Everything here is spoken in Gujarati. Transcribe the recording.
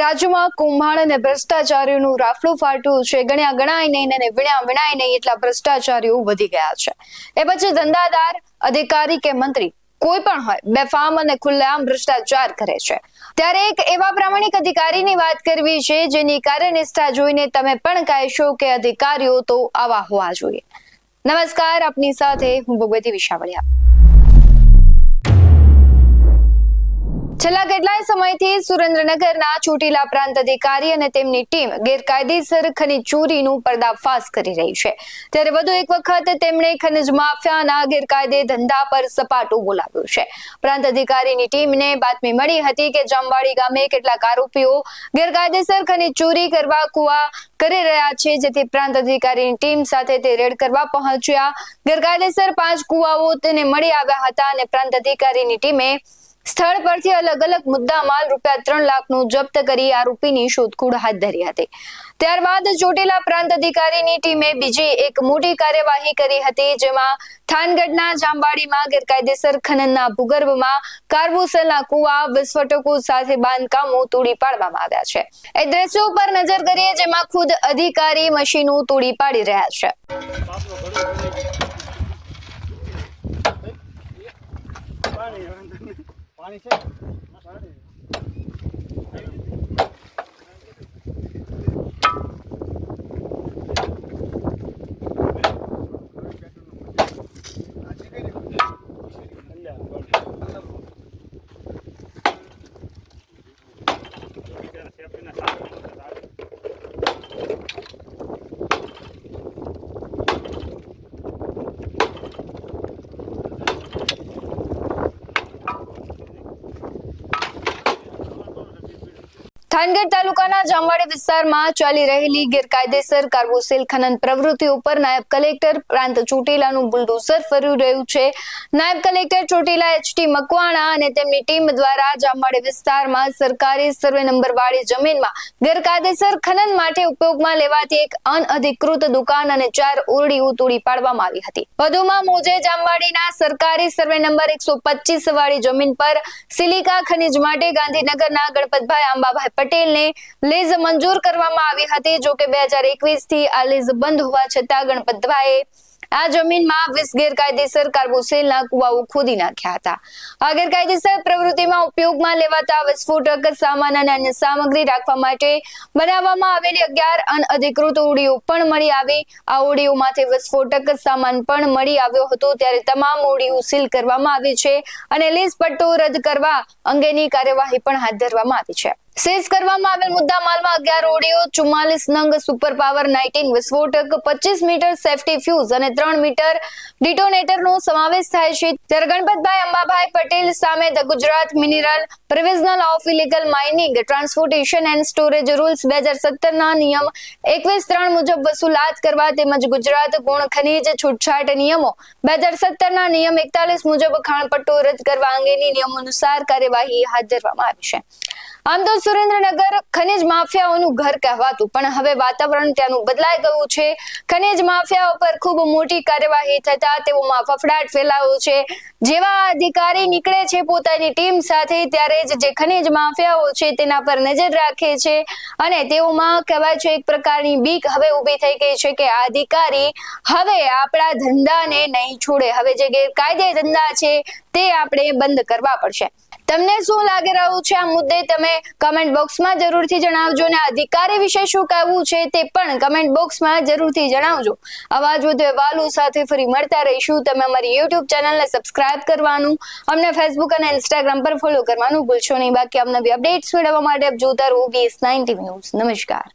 રાજ્યમાં કુંભાર અને ભ્રષ્ટાચારીઓનું રાફડું ફાટ્યું છે. ગણ્યા ગણાય નહીં અને વિણ્યા વિણાય નહીં એટલા ભ્રષ્ટાચારીઓ વધી ગયા છે. એ પછી ધંધાદાર, અધિકારી કે મંત્રી કોઈ પણ હોય, બેફામ અને ખુલ્લેઆમ ભ્રષ્ટાચાર કરે છે. ત્યારે એક એવા પ્રામાણિક અધિકારીની વાત કરવી છે, જેની કાર્યનિષ્ઠા જોઈને તમે પણ કહેશો કે અધિકારીઓ તો આવા હોવા જોઈએ. નમસ્કાર, આપની સાથે હું ભગવતી વિશાવળિયા છેલ્લા કેટલાય સમયથી સુરેન્દ્રનગરના ચોટીલા પ્રાંત અધિકારી અને તેમની ટીમ ગેરકાયદેસર ખનીજ ચોરીનું પર્દાફાશ કરી રહી છે. ત્યારે વધુ એક વખત તેમણે ખનીજ માફિયાના ગેરકાયદે ધંધા પર સપાટું બોલાવ્યું છે. પ્રાંત અધિકારીની ટીમને બાતમી મળી હતી કે જામવાડી ગામે કેટલાક આરોપીઓ ગેરકાયદેસર ખનીજ ચોરી કરવા કુવા કરી રહ્યા છે, જેથી પ્રાંત અધિકારીની ટીમ સાથે તે રેડ કરવા પહોંચ્યા. ગેરકાયદેસર પાંચ કુવાઓ તેને મળી આવ્યા હતા અને પ્રાંત અધિકારીની ટીમે સ્થળ પરથી અલગ અલગ મુદ્દામાલ રૂપિયા ત્રણ લાખનું જપ્ત કરી આરોપીની શોધખોળ હાથ ધરી હતી. ત્યારબાદ ચોટીલા પ્રાંત અધિકારીની ટીમે બીજી એક મોટી કાર્યવાહી કરી હતી, જેમાં થાનગઢના જાંબાડીમાં ગેરકાયદેસર ખનનના ભૂગર્ભમાં કાર્બોસેલના કુવા, વિસ્ફોટકો સાથે બાંધકામો તોડી પાડવામાં આવ્યા છે. એ દ્રશ્યો પર નજર કરીએ જેમાં ખુદ અધિકારી મશીનો તોડી પાડી રહ્યા છે. પાણી છે થાનગઢ તાલુકાના જામવાડી વિસ્તારમાં ચાલી રહેલી ગેરકાયદેસર કાર્બોસેલ ખનન પ્રવૃત્તિ ઉપર નાયબ કલેક્ટર પ્રાંત ચોટીલાનું બુલડોઝર ફર્યું રહ્યું છે. નાયબ કલેક્ટર ચોટીલા એચટી મકવાણા અને તેમની ટીમ દ્વારા જામવાડી વિસ્તારમાં સરકારી સર્વે નંબરવાળી જમીનમાં ગેરકાયદેસર ખનન માટે ઉપયોગમાં લેવાતી એક અનઅધિકૃત દુકાન અને ચાર ઓરડીઓ તોડી પાડવામાં આવી હતી. વધુમાં મોજે જામવાડીના સરકારી સર્વે નંબર એકસો વાળી જમીન પર સિલિકા ખનીજ માટે ગાંધીનગરના ગણપતભાઈ આંબાભાઈ પટેલને લીઝ મંજૂર કરવામાં આવી હતી. જો કે બે હજાર એકવીસથી આ લીઝ બંધ હોવા છતાં ગણપતભાઈએ આ જમીનમાં વીસ ગેરકાયદેસર કાર્બોસેલના કુવાઓ ખોદી નાખ્યા હતા. આ ગેરકાયદેસર પ્રવૃત્તિમાં ઉપયોગમાં લેવાતા વિસ્ફોટક સામાન અને અન્ય સામગ્રી રાખવા માટે બનાવવામાં આવેલી અગિયાર અનઅધિકૃત ઓડીઓ પણ મળી આવી. આ ઓડીઓમાંથી વિસ્ફોટક સામાન પણ મળી આવ્યો હતો. ત્યારે તમામ ઓડીઓ સીલ કરવામાં આવી છે અને લીઝ પટ્ટો રદ કરવા અંગેની કાર્યવાહી પણ હાથ ધરવામાં આવી છે. સીઝ કરવામાં આવેલ મુદ્દા માલમાં અગિયાર ઓડિયો ચુમ્માલીસ નંગ સુપર પાવર નાઇટિંગ વિસ્ફોટક, પચીસ મીટર સેફટી ફ્યુઝ અને ત્રણ મીટર ડિટોનેટરનો સમાવેશ થાય છે. ત્યારે ગણપતભાઈ અંબાભાઈ પટેલ સામે the Gujarat mineral provisional of illegal mining transportation and storage rules બે હજાર સત્તરના નિયમ એકવીસ ત્રણ મુજબ વસૂલાત કરવા તેમજ ગુજરાત ગુણ ખનીજ છૂટછાટ નિયમો બે હજાર સત્તરના નિયમ એકતાલીસ મુજબ ખાણપટ્ટો રદ કરવા અંગેની નિયમો અનુસાર કાર્યવાહી હાથ ધરવામાં આવી છે. આમ તો સુરેન્દ્રનગર ખનિજ માફિયાઓનું ઘર કહેવાતું, પણ હવે વાતાવરણ ત્યાંનું બદલાઈ ગયું છે. ખનિજ માફિયાઓ પર ખૂબ મોટી કાર્યવાહી થતા તેઓમાં ફફડાટ ફેલાયો છે. જેવા અધિકારી નીકળે છે પોતાની ટીમ સાથે, ત્યારે જ જે ખનિજ માફિયાઓ છે તેના પર નજર રાખે છે અને તેઓમાં કહેવાય છે એક પ્રકારની બીક હવે ઊભી થઈ ગઈ છે કે આ અધિકારી હવે આપણા ધંધાને નહીં છોડે. હવે જે ગેરકાયદે ધંધા છે તે આપણે બંધ કરવા પડશે. તમને શું લાગી રહ્યું છે આ મુદ્દે? તમે કમેન્ટ બોક્સમાં જરૂરથી જણાવજો અને અધિકારી વિશે શું કહેવું છે તે પણ કમેન્ટ બોક્સમાં જરૂરથી જણાવજો. આવા જ વધુ અહેવાલો સાથે ફરી મળતા રહીશું. તમે અમારી યુટ્યુબ ચેનલને સબસ્ક્રાઇબ કરવાનું, અમને ફેસબુક અને ઇન્સ્ટાગ્રામ પર ફોલો કરવાનું ભૂલશો નહીં. બાકી અમને અપડેટ્સ મેળવવા માટે જોતા રહો બીએસ નાઇન ન્યૂઝ નમસ્કાર.